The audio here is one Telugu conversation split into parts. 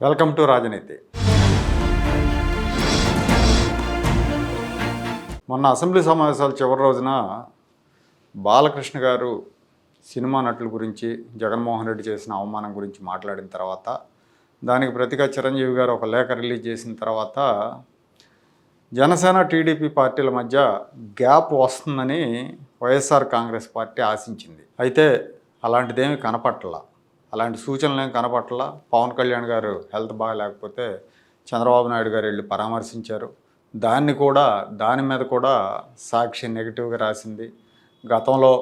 వెల్కమ్ టు రాజనీతి. మొన్న అసెంబ్లీ సమావేశాల చివరి రోజున బాలకృష్ణ గారు సినిమా నటుల గురించి జగన్మోహన్ రెడ్డి చేసిన అవమానం గురించి మాట్లాడిన తర్వాత దానికి ప్రతిగా చిరంజీవి గారు ఒక లేఖ రిలీజ్ చేసిన తర్వాత జనసేన టీడీపీ పార్టీల మధ్య గ్యాప్ వస్తుందని వైఎస్ఆర్ కాంగ్రెస్ పార్టీ ఆశించింది. అయితే అలాంటిదేమీ కనపట్ల అలాంటి సూచనలు ఏం కనపట్ల పవన్ కళ్యాణ్ గారు హెల్త్ బాగాలేకపోతే చంద్రబాబు నాయుడు గారు వెళ్ళి పరామర్శించారు. దాన్ని కూడా దాని మీద కూడా సాక్షి నెగిటివ్గా రాసింది. గతంలో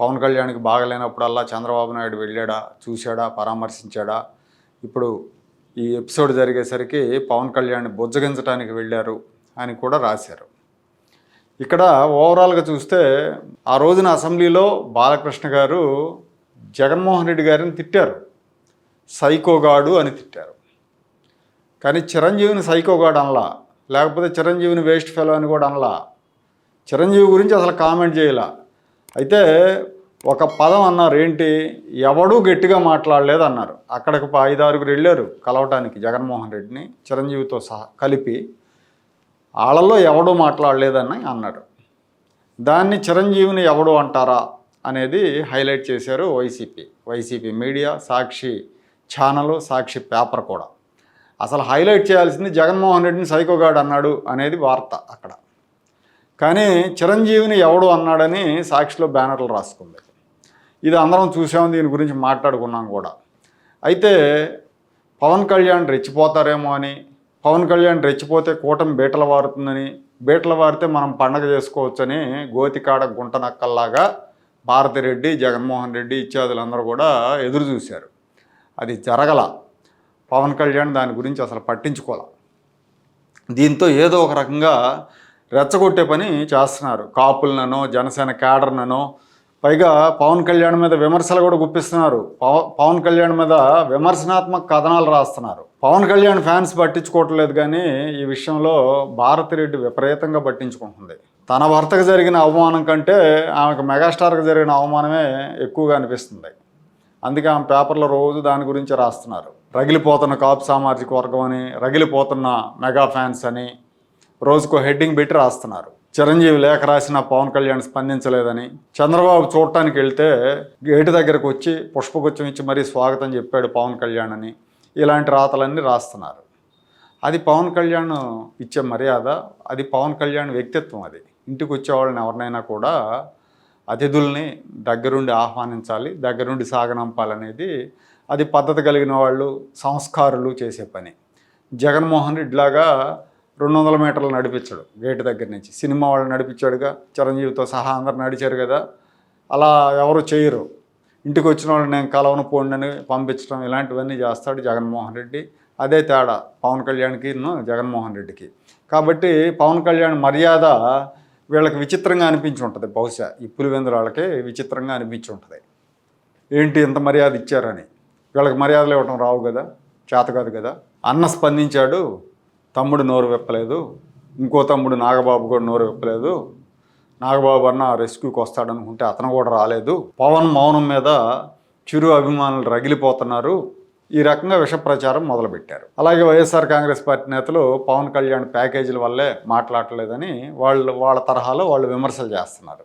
పవన్ కళ్యాణ్కి బాగలేనప్పుడల్లా చంద్రబాబు నాయుడు వెళ్ళాడా చూశాడా పరామర్శించాడా? ఇప్పుడు ఈ ఎపిసోడ్ జరిగేసరికి పవన్ కళ్యాణ్ బుజ్జగించడానికి వెళ్ళారు అని కూడా రాశారు. ఇక్కడ ఓవరాల్గా చూస్తే ఆ రోజున అసెంబ్లీలో బాలకృష్ణ గారు జగన్మోహన్ రెడ్డి గారిని తిట్టారు. సైకోగాడు అని తిట్టారు. కానీ చిరంజీవిని సైకోగాడు అనలా. లేకపోతే చిరంజీవిని వేస్ట్ ఫెలో అని కూడా అనలా. చిరంజీవి గురించి అసలు కామెంట్ చేయలా. అయితే ఒక పదం అన్నారు. ఏంటి? ఎవడూ గట్టిగా మాట్లాడలేదు అన్నారు. అక్కడికి ఐదు ఐదారుగురు వెళ్ళారు కలవటానికి జగన్మోహన్ రెడ్డిని చిరంజీవితో సహా కలిపి. వాళ్ళల్లో ఎవడూ మాట్లాడలేదని అన్నారు. దాన్ని చిరంజీవిని ఎవడు అంటారా? అనేది హైలైట్ చేశారు YCP. YCP media Sakshi channel Sakshi paper కూడా. అసలు హైలైట్ చేయాల్సింది జగన్మోహన్ రెడ్డిని సైకోగాడు అన్నాడు అనేది వార్త అక్కడ. కానీ చిరంజీవిని ఎవడు అన్నాడని సాక్షిలో బ్యానర్లు రాసుకుంది. ఇది అందరం చూసాము దీని గురించి మాట్లాడుకున్నాం కూడా. అయితే పవన్ కళ్యాణ్ రెచ్చిపోతారేమో అని పవన్ కళ్యాణ్ రెచ్చిపోతే కూటమి బీటలు వారుతుందని బీటలు వారితే మనం పండగ చేసుకోవచ్చని గోతికాడ గుంట నక్కల్లాగా భారతిరెడ్డి జగన్మోహన్ రెడ్డి ఇత్యాదులందరూ కూడా ఎదురు చూశారు. అది జరగల. పవన్ కళ్యాణ్ దాని గురించి అసలు పట్టించుకోలే. దీంతో ఏదో ఒక రకంగా రెచ్చగొట్టే పని చేస్తున్నారు. కాపులనో జనసేన క్యాడర్ననో పైగా పవన్ కళ్యాణ్ మీద విమర్శలు కూడా గుప్పిస్తున్నారు. పవన్ కళ్యాణ్ మీద విమర్శనాత్మక కథనాలు రాస్తున్నారు. పవన్ కళ్యాణ్ ఫ్యాన్స్ పట్టించుకోవట్లేదు కానీ ఈ విషయంలో భారతిరెడ్డి విపరీతంగా పట్టించుకుంటుంది. తన భర్తకు జరిగిన అవమానం కంటే ఆమెకు మెగాస్టార్కి జరిగిన అవమానమే ఎక్కువగా అనిపిస్తుంది. అందుకే ఆమె పేపర్లో రోజు దాని గురించి రాస్తున్నారు. రగిలిపోతున్న కాపు సామాజిక వర్గం అని రగిలిపోతున్న మెగా ఫ్యాన్స్ అని రోజుకో హెడ్డింగ్ పెట్టి రాస్తున్నారు. చిరంజీవి లేఖ రాసిన పవన్ కళ్యాణ్ స్పందించలేదని చంద్రబాబు చూడటానికి వెళ్తే గేటు దగ్గరకు వచ్చి పుష్పగుచ్చం ఇచ్చి మరీ స్వాగతం చెప్పాడు పవన్ కళ్యాణ్ అని ఇలాంటి రాతలన్నీ రాస్తున్నారు. అది పవన్ కళ్యాణ్ ఇచ్చే మర్యాద అది పవన్ కళ్యాణ్ వ్యక్తిత్వం అది. ఇంటికి వచ్చేవాళ్ళని ఎవరినైనా కూడా అతిథుల్ని దగ్గరుండి ఆహ్వానించాలి దగ్గరుండి సాగనంపాలనేది అది పద్ధతి కలిగిన వాళ్ళు సంస్కారులు చేసే పని. జగన్మోహన్ రెడ్డిలాగా రెండు వందల మీటర్లు నడిపించాడు గేటు దగ్గర నుంచి. సినిమా వాళ్ళు నడిపించాడుగా చిరంజీవితో సహా అందరు నడిచారు కదా. అలా ఎవరు చేయరు. ఇంటికి వచ్చిన వాళ్ళు నేను కలవను పోండి అని పంపించడం ఇలాంటివన్నీ చేస్తాడు జగన్మోహన్ రెడ్డి. అదే తేడా పవన్ కళ్యాణ్కి జగన్మోహన్ రెడ్డికి. కాబట్టి పవన్ కళ్యాణ్ మర్యాద వీళ్ళకి విచిత్రంగా అనిపించి ఉంటుంది. బహుశా ఈ పులివెందుల విచిత్రంగా అనిపించి ఉంటుంది. ఏంటి ఇంత మర్యాద ఇచ్చారని? వీళ్ళకి మర్యాదలు ఇవ్వటం రావు కదా? చేత కాదు కదా? అన్న స్పందించాడు తమ్ముడు నోరు విప్పలేదు ఇంకో తమ్ముడు నాగబాబు కూడా నోరు విప్పలేదు. నాగబాబు అన్న రెస్క్యూకి వస్తాడనుకుంటే అతను కూడా రాలేదు. పవన్ మౌనం మీద చిరు అభిమానులు రగిలిపోతున్నారు. ఈ రకంగా విష ప్రచారం మొదలుపెట్టారు. అలాగే వైఎస్ఆర్ కాంగ్రెస్ పార్టీ నేతలు పవన్ కళ్యాణ్ ప్యాకేజీల వల్లే మాట్లాడలేదని వాళ్ళు వాళ్ళ తరహాలో వాళ్ళు విమర్శలు చేస్తున్నారు.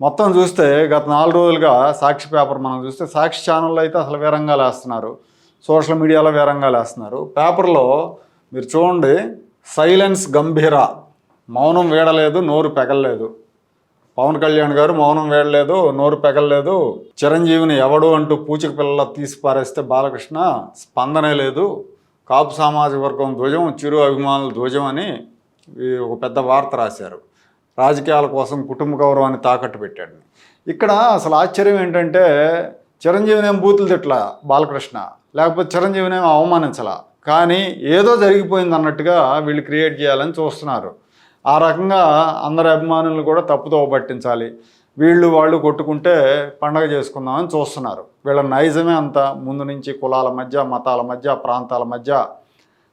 మొత్తం చూస్తే గత నాలుగు రోజులుగా సాక్షి పేపర్ మనం చూస్తే సాక్షి ఛానల్లో అయితే అసలు వేరంగా వేస్తున్నారు సోషల్ మీడియాలో వేరంగా వేస్తున్నారు పేపర్లో మీరు చూడండి సైలెన్స్ గంభీర. మౌనం వీడలేదు నోరు పెగలలేదు. పవన్ కళ్యాణ్ గారు మౌనం వేయలేదు నోరు పెగలలేదు. చిరంజీవిని ఎవడు అంటూ పూచిక పిల్లల తీసి పారేస్తే బాలకృష్ణ స్పందనే లేదు. కాపు సామాజిక వర్గం ధ్వజం చిరు అభిమానుల ధ్వజం అని ఈ ఒక పెద్ద వార్త రాశారు. రాజకీయాల కోసం కుటుంబ గౌరవాన్ని తాకట్టు పెట్టాడు. ఇక్కడ అసలు ఆశ్చర్యం ఏంటంటే చిరంజీవిని ఏం బూతులు తిట్ల బాలకృష్ణ? లేకపోతే చిరంజీవిని ఏం అవమానించలా? కానీ ఏదో జరిగిపోయింది అన్నట్టుగా వీళ్ళు క్రియేట్ చేయాలని చూస్తున్నారు. ఆ రకంగా అందరి అభిమానులను కూడా తప్పుతో పట్టించాలి. వీళ్ళు వాళ్ళు కొట్టుకుంటే పండగ చేసుకుందామని చూస్తున్నారు. వీళ్ళ నైజమే అంత ముందు నుంచి కులాల మధ్య మతాల మధ్య ప్రాంతాల మధ్య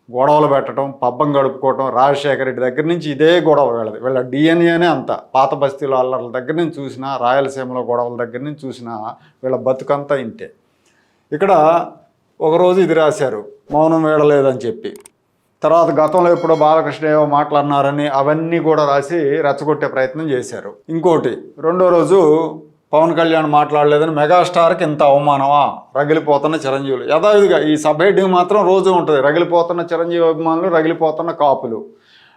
గొడవలు పెట్టడం పబ్బం గడుపుకోవటం రాజశేఖర రెడ్డి దగ్గర నుంచి ఇదే గొడవ వీళ్ళది. వీళ్ళ డిఎన్ఏనే అంత. పాత బస్తీలో అల్లర్ల దగ్గర నుంచి చూసినా రాయలసీమలో గొడవల దగ్గర నుంచి చూసినా వీళ్ళ బతుకంతా ఇంతే. ఇక్కడ ఒకరోజు ఇది రాశారు. మౌనం వీడలేదని చెప్పి. తర్వాత గతంలో ఎప్పుడో బాలకృష్ణ ఏవో మాట్లాడినారని అవన్నీ కూడా రాసి రెచ్చగొట్టే ప్రయత్నం చేశారు. ఇంకోటి రెండో రోజు పవన్ కళ్యాణ్ మాట్లాడలేదని మెగాస్టార్కి ఇంత అవమానమా? రగిలిపోతున్న చిరంజీవులు. యథావిధిగా ఈ సబ్ హెడ్డింగ్ మాత్రం రోజు ఉంటుంది. రగిలిపోతున్న చిరంజీవి అభిమానులు రగిలిపోతున్న కాపులు.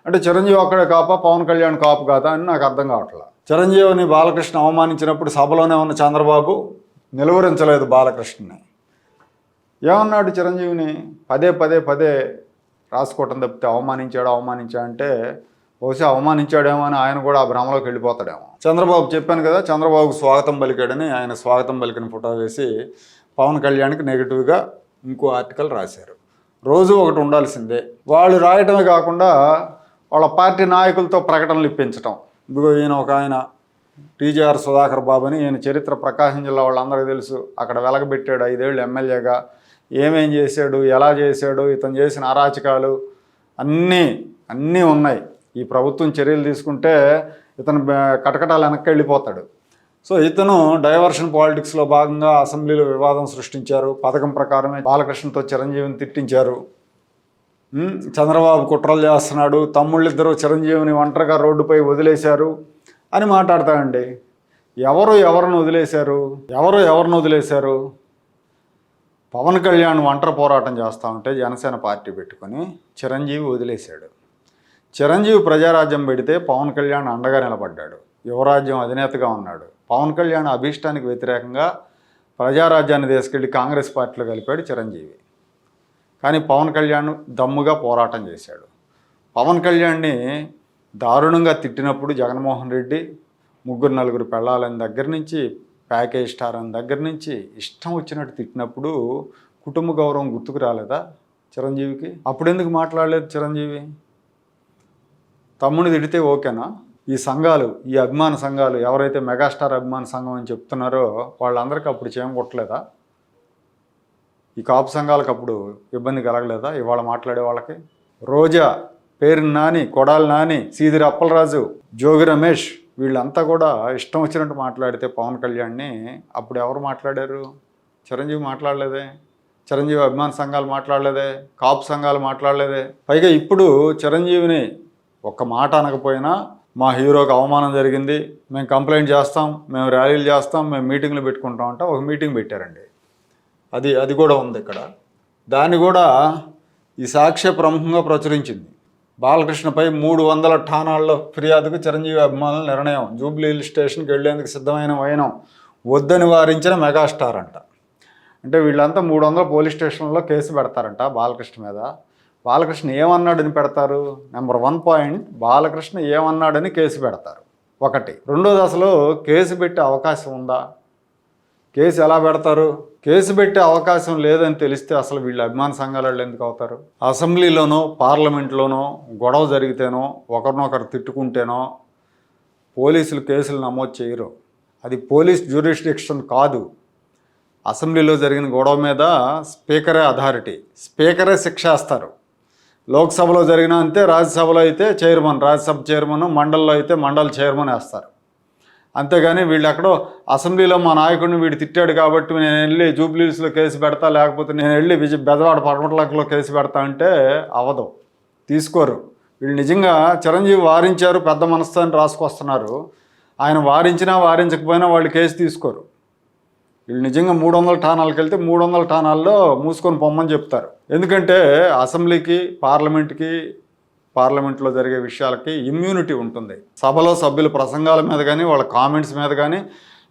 అంటే చిరంజీవి ఒక్కడే కాప పవన్ కళ్యాణ్ కాపు కాదా అని నాకు అర్థం కావట్లేదు చిరంజీవిని బాలకృష్ణ అవమానించినప్పుడు సభలోనే ఉన్న చంద్రబాబు నిలువరించలేదు బాలకృష్ణని. ఏమన్నాడు చిరంజీవిని? పదే పదే పదే రాసుకోవటం తప్పితే అవమానించాడు అవమానించాడు అంటే బహుశా అవమానించాడేమో అని ఆయన కూడా ఆ భ్రమలోకి వెళ్ళిపోతాడేమో. చంద్రబాబు చెప్పాను కదా చంద్రబాబుకు స్వాగతం పలికాడని ఆయన స్వాగతం పలికిన ఫోటో వేసి పవన్ కళ్యాణ్కి నెగిటివ్గా ఇంకో ఆర్టికల్ రాశారు. రోజు ఒకటి ఉండాల్సిందే. వాళ్ళు రాయటమే కాకుండా వాళ్ళ పార్టీ నాయకులతో ప్రకటనలు ఇప్పించటం. ఇదిగో ఈయన ఒక ఆయన టీజీఆర్ సుధాకర్ బాబు అని ఈయన చరిత్ర ప్రకాశం జిల్లా వాళ్ళందరికీ తెలుసు. అక్కడ వెలగబెట్టాడు ఐదేళ్ళు ఎమ్మెల్యేగా. ఏమేం చేశాడు ఎలా చేశాడు ఇతను చేసిన అరాచకాలు అన్నీ అన్నీ ఉన్నాయి. ఈ ప్రభుత్వం చర్యలు తీసుకుంటే ఇతను కటకటాలు వెనక్కి వెళ్ళిపోతాడు. సో ఇతను డైవర్షన్ పాలిటిక్స్లో భాగంగా అసెంబ్లీలో వివాదం సృష్టించారు. పథకం ప్రకారమే బాలకృష్ణతో చిరంజీవిని తిట్టించారు. చంద్రబాబు కుట్రలు చేస్తున్నాడు తమ్ముళ్ళిద్దరూ చిరంజీవిని ఒంటరిగా రోడ్డుపై వదిలేశారు అని మాట్లాడతాడండి. ఎవరు ఎవరిని వదిలేశారు? ఎవరు ఎవరిని వదిలేశారు? పవన్ కళ్యాణ్ ఒంటరి పోరాటం చేస్తూ ఉంటే జనసేన పార్టీ పెట్టుకొని చిరంజీవి వదిలేశాడు. చిరంజీవి ప్రజారాజ్యం పెడితే పవన్ కళ్యాణ్ అండగా నిలబడ్డాడు. యువరాజ్యం అధినేతగా ఉన్నాడు. పవన్ కళ్యాణ్ అభీష్టానికి వ్యతిరేకంగా ప్రజారాజ్యాన్ని తీసుకెళ్ళి కాంగ్రెస్ పార్టీలో కలిపాడు చిరంజీవి. కానీ పవన్ కళ్యాణ్ దమ్ముగా పోరాటం చేశాడు. పవన్ కళ్యాణ్ని దారుణంగా తిట్టినప్పుడు జగన్మోహన్ రెడ్డి ముగ్గురు నలుగురు పెళ్ళాలని దగ్గర నుంచి ప్యాకేజ్ స్టారం దగ్గర నుంచి ఇష్టం వచ్చినట్టు తిట్టినప్పుడు కుటుంబ గౌరవం గుర్తుకు రాలేదా చిరంజీవికి? అప్పుడెందుకు మాట్లాడలేదు చిరంజీవి? తమ్ముని తిడితే ఓకేనా? ఈ సంఘాలు ఈ అభిమాన సంఘాలు ఎవరైతే మెగాస్టార్ అభిమాన సంఘం అని చెప్తున్నారో వాళ్ళందరికీ అప్పుడు చేయం కొట్టలేదా? ఈ కాపు సంఘాలకు అప్పుడు ఇబ్బంది కలగలేదా ఇవాళ మాట్లాడే వాళ్ళకి? రోజా పేరు నాని కొడాలి నాని సీదిరి అప్పలరాజు జోగి రమేష్ వీళ్ళంతా కూడా ఇష్టం వచ్చినట్టు మాట్లాడితే పవన్ కళ్యాణ్ని అప్పుడు ఎవరు మాట్లాడారు? చిరంజీవి మాట్లాడలేదే. చిరంజీవి అభిమాన సంఘాలు మాట్లాడలేదే. కాపు సంఘాలు మాట్లాడలేదే. పైగా ఇప్పుడు చిరంజీవిని ఒక్క మాట అనకపోయినా మా హీరోకి అవమానం జరిగింది. మేము కంప్లైంట్ చేస్తాం మేము ర్యాలీలు చేస్తాం మేము మీటింగ్లు పెట్టుకుంటాం అంటే ఒక మీటింగ్ పెట్టారండి. అది అది కూడా ఉంది ఇక్కడ. దాన్ని కూడా ఈ సాక్ష్య ప్రముఖంగా ప్రచురించింది. బాలకృష్ణపై మూడు వందల ఠానాల్లో ఫిర్యాదుకు చిరంజీవి అభిమానుల నిర్ణయం. జూబ్లీ హిల్ స్టేషన్కి వెళ్ళేందుకు సిద్ధమైన వైనం వద్దని వారించిన మెగాస్టార్ అంట. అంటే వీళ్ళంతా మూడు వందల పోలీస్ స్టేషన్లో కేసు పెడతారంట బాలకృష్ణ మీద. బాలకృష్ణ ఏమన్నాడని పెడతారు? నెంబర్ వన్ పాయింట్ బాలకృష్ణ ఏమన్నాడని కేసు పెడతారు. ఒకటి. రెండోది అసలు కేసు పెట్టే అవకాశం ఉందా? కేసు ఎలా పెడతారు? కేసు పెట్టే అవకాశం లేదని తెలిస్తే అసలు వీళ్ళు అభిమాన సంఘాల వాళ్ళు ఎందుకు అవుతారు? అసెంబ్లీలోనో పార్లమెంట్లోనో గొడవ జరిగితేనో ఒకరినొకరు తిట్టుకుంటేనో పోలీసులు కేసులు నమోదు చేయరు. అది పోలీస్ జ్యూరిస్డిక్షన్ కాదు. అసెంబ్లీలో జరిగిన గొడవ మీద స్పీకరే అథారిటీ స్పీకరే శిక్ష వేస్తారు. లోక్సభలో జరిగిన అంతే రాజ్యసభలో అయితే చైర్మన్ రాజ్యసభ చైర్మన్ మండలిలో అయితే మండల చైర్మన్ వేస్తారు. అంతేగాని వీళ్ళు ఎక్కడో అసెంబ్లీలో మా నాయకుడిని వీడు తిట్టాడు కాబట్టి నేను వెళ్ళి జూబ్లీస్లో కేసు పెడతా లేకపోతే నేను వెళ్ళి విజయ బెదవాడ పడమట్లకలో కేసు పెడతా అంటే అవదు. తీసుకోరు. వీళ్ళు నిజంగా చిరంజీవి వారించారు పెద్ద మనస్థాన్ని రాసుకొస్తున్నారు. ఆయన వారించినా వారించకపోయినా వాళ్ళు కేసు తీసుకోరు. వీళ్ళు నిజంగా మూడు వందల ఠానాలకు వెళ్తే మూడు వందల ఠానాల్లో మూసుకొని పొమ్మని చెప్తారు. ఎందుకంటే అసెంబ్లీకి పార్లమెంట్కి పార్లమెంట్లో జరిగే విషయాలకి ఇమ్యూనిటీ ఉంటుంది. సభలో సభ్యుల ప్రసంగాల మీద కానీ వాళ్ళ కామెంట్స్ మీద కానీ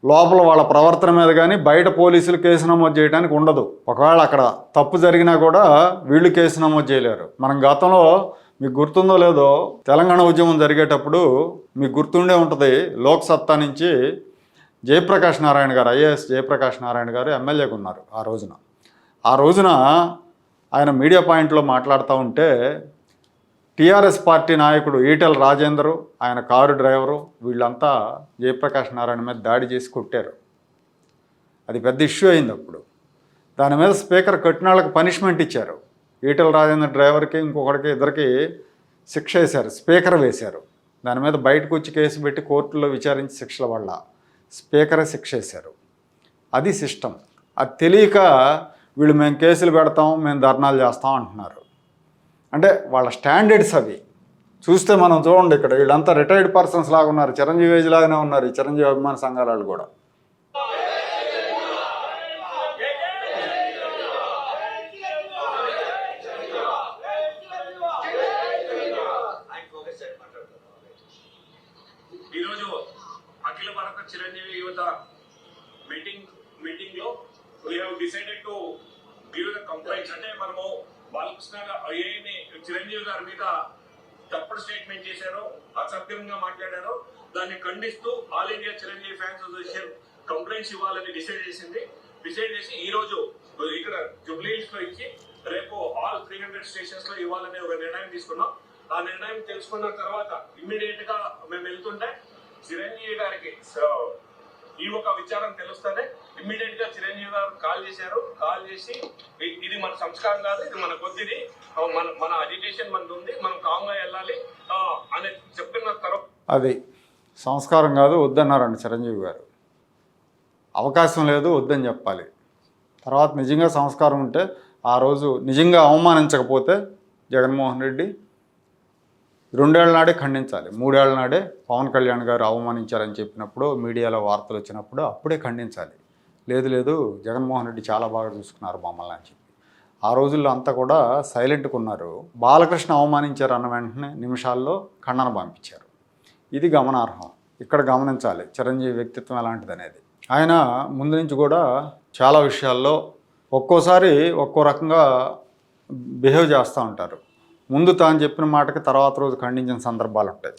లోపల వాళ్ళ ప్రవర్తన మీద కానీ బయట పోలీసులు కేసు నమోదు చేయడానికి ఉండదు. ఒకవేళ అక్కడ తప్పు జరిగినా కూడా వీళ్ళు కేసు నమోదు చేయలేరు. మనం గతంలో మీకు గుర్తుందో లేదో తెలంగాణ ఉద్యమం జరిగేటప్పుడు మీకు గుర్తుండే ఉంటుంది లోక్ సత్తా నుంచి జయప్రకాష్ నారాయణ గారు ఐఏఎస్ జయప్రకాష్ నారాయణ గారు ఎమ్మెల్యేగా ఉన్నారు ఆ రోజున. ఆ రోజున ఆయన మీడియా పాయింట్లో మాట్లాడుతూ ఉంటే టీఆర్ఎస్ పార్టీ నాయకుడు ఈటెల రాజేందరు ఆయన కారు డ్రైవరు వీళ్ళంతా జయప్రకాష్ నారాయణ మీద దాడి చేసి కొట్టారు. అది పెద్ద ఇష్యూ అయింది అప్పుడు. దాని మీద స్పీకర్ కట్టిన వాళ్ళకి పనిష్మెంట్ ఇచ్చారు. ఈటెల రాజేందర్ డ్రైవర్కి ఇంకొకరికి ఇద్దరికి శిక్ష వేశారు స్పీకర్ వేశారు. దాని మీద బయటకు వచ్చి కేసు పెట్టి కోర్టులో విచారించి శిక్షల వల్ల స్పీకరే శిక్ష వేశారు. అది సిస్టమ్. అది తెలియక వీళ్ళు మేము కేసులు పెడతాం మేము ధర్నాలు చేస్తాం అంటున్నారు. అంటే వాళ్ళ స్టాండర్డ్స్ అవి. చూస్తే మనం చూడండి ఇక్కడ వీళ్ళంతా రిటైర్డ్ పర్సన్స్ లాగా ఉన్నారు. చిరంజీవి ఏజ్ లాగానే ఉన్నారు ఈ చిరంజీవి అభిమాన సంఘాలు కూడా ఈరోజు అఖిల భారత చిరంజీవి యువత మీటింగ్ మీటింగ్లో we have decided to give the complaints అంటే మనము బాలకృష్ణ గా- ఏమి చిరంజీవి గారి మీద తప్పుడు స్టేట్మెంట్ చేశారో అసభ్యంగా మాట్లాడారో దాన్ని ఖండిస్తూ all India Chiranjeevi fans association complaints ఇవ్వాలని డిసైడ్ చేసింది. డిసైడ్ చేసి ఈ రోజు ఇక్కడ జుబ్లీస్లో ఇచ్చి రేపు ఆల్ త్రీ హండ్రెడ్ స్టేషన్స్లో ఇవ్వాలనే ఒక నిర్ణయం తీసుకున్నాం. ఆ నిర్ణయం తెలుసుకున్న తర్వాత ఇమ్మీడియట్గా మేము వెళ్తుంటే చిరంజీవి గారికి సో ఈ ఒక విచారం తెలుస్తేనే ఇమ్మీడియట్గా చిరంజీవి గారు కాల్ చేశారు. కాల్ చేసి ఇది మన సంస్కారం కాదు ఇది మన కొద్దిది. మన మన అజిటేషన్ మనది ఉంది. మనం కామ్గా వెళ్ళాలి. అని చెప్పిన తర్వాత అది సంస్కారం కాదు వద్దన్నారండి చిరంజీవి గారు. అవకాశం లేదు వద్దని చెప్పాలి. తర్వాత నిజంగా సంస్కారం ఉంటే ఆ రోజు నిజంగా అవమానించకపోతే జగన్మోహన్ రెడ్డి రెండేళ్ళ నాడే ఖండించాలి. మూడేళ్ళ నాడే పవన్ కళ్యాణ్ గారు అవమానించారని చెప్పినప్పుడు మీడియాలో వార్తలు వచ్చినప్పుడు అప్పుడే ఖండించాలి. లేదు లేదు జగన్మోహన్ రెడ్డి చాలా బాగా చూసుకున్నారు మమ్మల్ని అని చెప్పి. ఆ రోజుల్లో అంతా కూడా సైలెంట్గా ఉన్నారు. బాలకృష్ణ అవమానించారు అన్న వెంటనే నిమిషాల్లో ఖండన పంపించారు. ఇది గమనార్హం. ఇక్కడ గమనించాలి చిరంజీవి వ్యక్తిత్వం ఎలాంటిది అనేది ఆయన ముందు నుంచి కూడా చాలా విషయాల్లో ఒక్కోసారి ఒక్కో రకంగా బిహేవ్ చేస్తూ ఉంటారు. ముందు తాను చెప్పిన మాటకి తర్వాత రోజు ఖండించిన సందర్భాలు ఉంటాయి.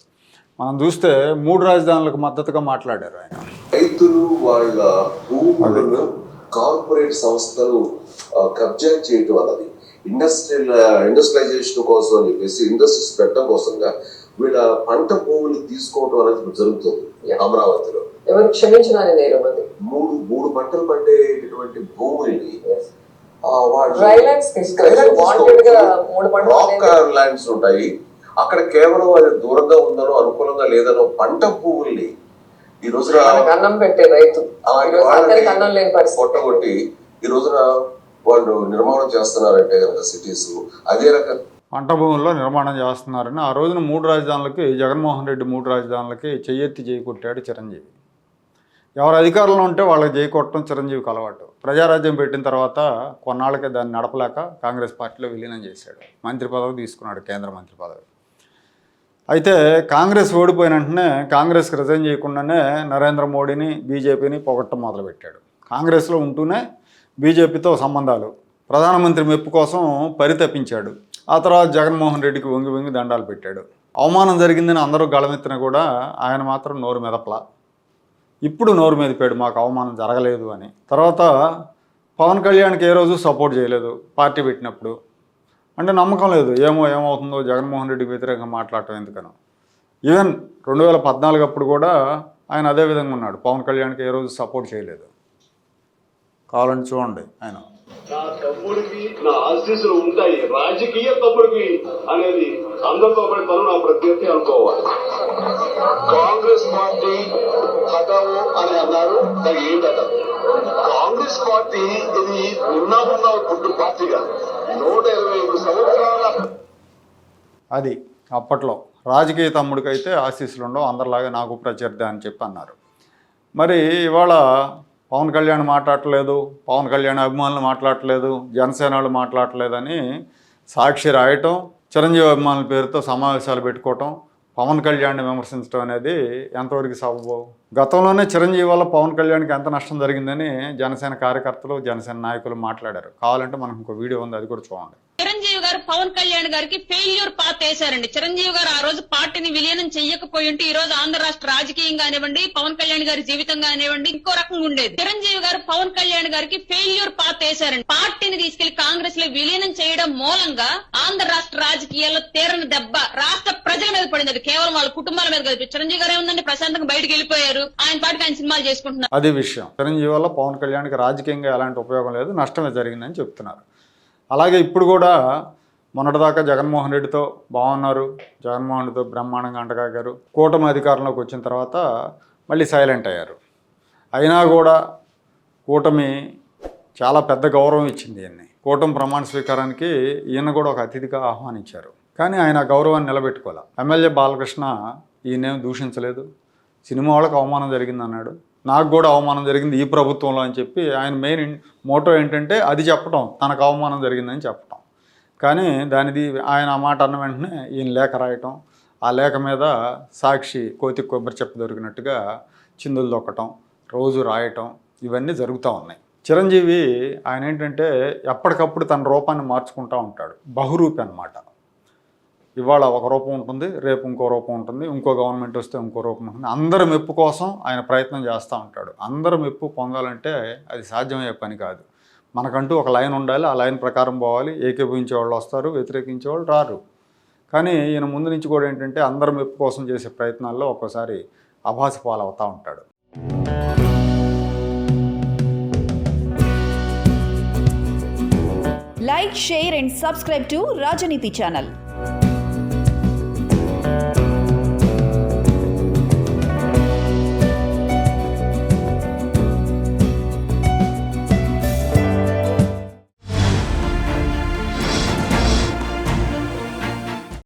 మనం చూస్తే మూడు రాజధానులకు మద్దతుగా మాట్లాడారు ఆయన. రైతులు వాళ్ళ భూములను కార్పొరేట్ సంస్థలు కబ్జా చేయటం అన్నది. ఇండస్ట్రియల్ ఇండస్ట్రియలైజేషన్ కోసం అని చెప్పేసి ఇండస్ట్రీస్ పెట్టడం కోసంగా వీళ్ళ పంట భూములు తీసుకోవడం అనేది జరుగుతుంది అమరావతిలో. మూడు మూడు పంటలు పండేటటువంటి భూముల్ని రాక్ ల్యాండ్స్ ఉంటాయి. అక్కడ కేవలం అది దూరంగా ఉందనో అనుకూలంగా లేదనో పంట భూముల్ని ఈ రోజున అన్నం పెట్టే రైతు. అన్నం లేని పరిస్థితి. కొట్టగొట్టి ఈ రోజున వాళ్ళు నిర్మాణం చేస్తున్నారంటే కనుక సిటీస్ అదే రకం. పంట భూముల్లో నిర్మాణం చేస్తున్నారని ఆ రోజున మూడు రాజధానులకి జగన్మోహన్ రెడ్డి మూడు రాజధానులకి చెయ్యెత్తి చేయి కొట్టాడు చిరంజీవి. ఎవరు అధికారంలో ఉంటే వాళ్ళకి చేయి కొట్టడం చిరంజీవికి అలవాటు. ప్రజారాజ్యం పెట్టిన తర్వాత కొన్నాళ్ళకే దాన్ని నడపలేక కాంగ్రెస్ పార్టీలో విలీనం చేశాడు. మంత్రి పదవి తీసుకున్నాడు కేంద్ర మంత్రి పదవి. అయితే కాంగ్రెస్ ఓడిపోయిన వెంటనే కాంగ్రెస్కి రిజైన్ చేయకుండానే నరేంద్ర మోడీని బీజేపీని పొగట్టం మొదలుపెట్టాడు. కాంగ్రెస్లో ఉంటూనే బీజేపీతో సంబంధాలు ప్రధానమంత్రి మెప్పు కోసం పరితపించాడు. ఆ తర్వాత జగన్మోహన్ రెడ్డికి వంగి వంగి దండాలు పెట్టాడు. అవమానం జరిగిందని అందరూ గళమెత్తినా కూడా ఆయన మాత్రం నోరు మెదపలా. ఇప్పుడు నోరు మెదిపాడు మాకు అవమానం జరగలేదు అని. తర్వాత పవన్ కళ్యాణ్కి ఏ రోజు సపోర్ట్ చేయలేదు. పార్టీ పెట్టినప్పుడు అంటే నమ్మకం లేదు. ఏమో ఏమవుతుందో జగన్మోహన్ రెడ్డికి వ్యతిరేకంగా మాట్లాడటం ఎందుకనో. ఈవెన్ రెండు వేల పద్నాలుగు అప్పుడు కూడా ఆయన అదే విధంగా ఉన్నాడు. పవన్ కళ్యాణ్కి ఏ రోజు సపోర్ట్ చేయలేదు. కావాలని చూడండి ఆయన. నా తమ్ముడికి నా ఆశీస్సులు ఉంటాయి. రాజకీయ తమ్ముడికి అనేది అందరితో పాటు తను నా ప్రత్యర్థి అనుకోవాలి. కాంగ్రెస్ పార్టీ హఠావు అని అన్నారు. దానికి ఏంటట కాంగ్రెస్ పార్టీ ఇది ఉన్నా ఉన్న పుట్టు పార్టీగా. నూట ఇరవై అది అప్పట్లో రాజకీయ తమ్ముడికైతే ఆశీస్సులు ఉండవు అందరిలాగా నాకు ప్రత్యర్థి అని చెప్పి అన్నారు. మరి ఇవాళ పవన్ కళ్యాణ్ మాట్లాడట్లేదు పవన్ కళ్యాణ్ అభిమానులు మాట్లాడట్లేదు జనసేన వాళ్ళు మాట్లాడట్లేదని సాక్షి రాయటం చిరంజీవి అభిమానుల పేరుతో సమావేశాలు పెట్టుకోవటం పవన్ కళ్యాణ్ని విమర్శించడం అనేది ఎంతవరకు సబబు? గతంలోనే చిరంజీవి వల్ల పవన్ కళ్యాణ్కి ఎంత నష్టం జరిగిందని జనసేన కార్యకర్తలు జనసేన నాయకులు మాట్లాడారు. కావాలంటే మనకు ఇంకో వీడియో ఉంది అది కూడా చూడండి. గారు పవన్ కళ్యాణ్ గారికి ఫెయిల్యూర్ పాత్ వేశారండి. చిరంజీవి గారు ఆ రోజు పార్టీని విలీనం చెయ్యకపోయి ఉంటే ఈ రోజు ఆంధ్ర రాష్ట్ర రాజకీయం కానివ్వండి పవన్ కళ్యాణ్ గారి జీవితం కానివ్వండి ఇంకో రకంగా ఉండేది. చిరంజీవి గారు పవన్ కళ్యాణ్ గారికి ఫెయిల్యూర్ పాత్ వేశారండి. పార్టీని తీసుకెళ్ళి కాంగ్రెస్లో విలీనం చేయడం మూలంగా ఆంధ్ర రాష్ట్ర రాజకీయాల్లో తీరని దెబ్బ రాష్ట్ర ప్రజల మీద పడింది. అది కేవలం వాళ్ళ కుటుంబాల మీద కలిపి చిరంజీవి గారు ఏముందండి? ప్రశాంతంగా బయటకు వెళ్ళిపోయారు. ఆయన పాటికి ఆయన సినిమాలు చేసుకుంటున్నారు. అది విషయం. చిరంజీవి వల్ల పవన్ కళ్యాణ్ రాజకీయంగా ఎలాంటి ఉపయోగం లేదు. నష్టమే జరిగిందని చెప్తున్నారు. అలాగే ఇప్పుడు కూడా మొన్నటిదాకా జగన్మోహన్ రెడ్డితో బాగున్నారు. జగన్మోహన్ రెడ్డితో బ్రహ్మాండంగా అంటగాగారు. కూటమి అధికారంలోకి వచ్చిన తర్వాత మళ్ళీ సైలెంట్ అయ్యారు. అయినా కూడా కూటమి చాలా పెద్ద గౌరవం ఇచ్చింది ఈయన్ని. కూటమి ప్రమాణ స్వీకారానికి ఈయన కూడా ఒక అతిథిగా ఆహ్వానించారు. కానీ ఆయన గౌరవాన్ని నిలబెట్టుకోవాలి ఎమ్మెల్యే బాలకృష్ణ ఈయనేం దూషించలేదు. సినిమా వాళ్ళకి అవమానం జరిగింది అన్నాడు నాకు కూడా అవమానం జరిగింది ఈ ప్రభుత్వంలో అని చెప్పి ఆయన మెయిన్ మోటో ఏంటంటే అది చెప్పడం తనకు అవమానం జరిగిందని చెప్పడం కానీ దానిది ఆయన ఆ మాట అన్న వెంటనే ఈయన లేఖ రాయటం ఆ లేఖ మీద సాక్షి కోతి కొబ్బరి చెప్ప దొరికినట్టుగా చిందులు దొక్కటం రోజు రాయటం ఇవన్నీ జరుగుతూ ఉన్నాయి. చిరంజీవి ఆయన ఏంటంటే ఎప్పటికప్పుడు తన రూపాన్ని మార్చుకుంటూ ఉంటాడు బహురూపి అన్నమాట. ఇవాళ ఒక రూపం ఉంటుంది రేపు ఇంకో రూపం ఉంటుంది ఇంకో గవర్నమెంట్ వస్తే ఇంకో రూపం ఉంటుంది. అందరి మెప్పు కోసం ఆయన ప్రయత్నం చేస్తూ ఉంటాడు. అందరి మెప్పు పొందాలంటే అది సాధ్యమయ్యే పని కాదు. మనకంటూ ఒక లైన్ ఉండాలి ఆ లైన్ ప్రకారం పోవాలి. ఏకీభవించే వాళ్ళు వస్తారు వ్యతిరేకించే వాళ్ళు రారు. కానీ ఈయన ముందు నుంచి కూడా ఏంటంటే అందరి మెప్పు కోసం చేసే ప్రయత్నాల్లో ఒక్కోసారి అభాసి పాలవుతూ ఉంటాడు. Like share and subscribe to Rajaneeti channel